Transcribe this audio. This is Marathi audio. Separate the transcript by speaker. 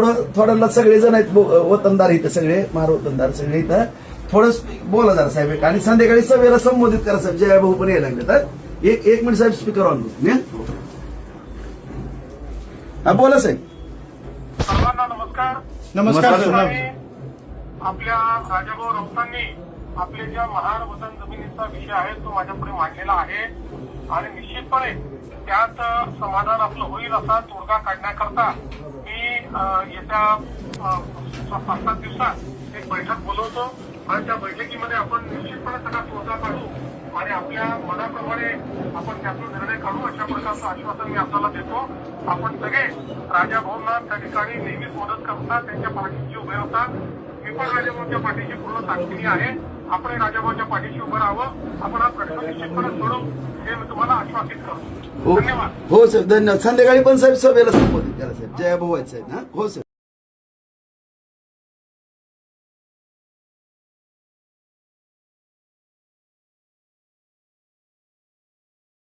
Speaker 1: थोडं थोडं सगळे जण आहेत वतनदार इथं सगळे मार वतनदार सगळे इथं. थोडं बोला जरा साहेब आणि संध्याकाळी सभेला संबोधित करा साहेब जया भाऊ पण यायला लागले तर. एक एक मिनिट साहेब स्पीकर ऑन हा बोला साहेब.
Speaker 2: सर्वांना नमस्कार.
Speaker 1: नमस्कार,
Speaker 2: आपल्या राजाभाऊ राऊतांनी आपले ज्या महान वतन जमिनीचा विषय आहे तो माझ्यापुढे मांडलेला आहे. आणि निश्चितपणे त्यात समाधान आपलं होईल असा तोडगा काढण्याकरता मी येत्या पाच सात दिवसात एक बैठक बोलवतो आणि त्या बैठकीमध्ये आपण निश्चितपणे सगळा तोडगा काढू आणि आपल्या मनाप्रमाणे आपण त्यातून निर्णय काढू अशा प्रकारचं आश्वासन मी आपल्याला देतो. आपण सगळे राजा भाऊंना त्या ठिकाणी नेहमीच मदत करतात त्यांच्या पाठीशी उभे होतात मी पण राजाभाऊच्या पाठीशी पूर्ण ताकदीने आहे. आपण राजाभाऊच्या पाठीशी उभं राहावं. आपण हा प्रश्न निश्चितपणे सोडू हे मी तुम्हाला आश्वासित
Speaker 1: हो.
Speaker 2: करतो धन्यवाद.
Speaker 1: हो साहेब धन्यवाद. संध्याकाळी पण साहेब सभेला संबोधित करा साहेब. जया भाऊ साहेब. हा? हो साहेब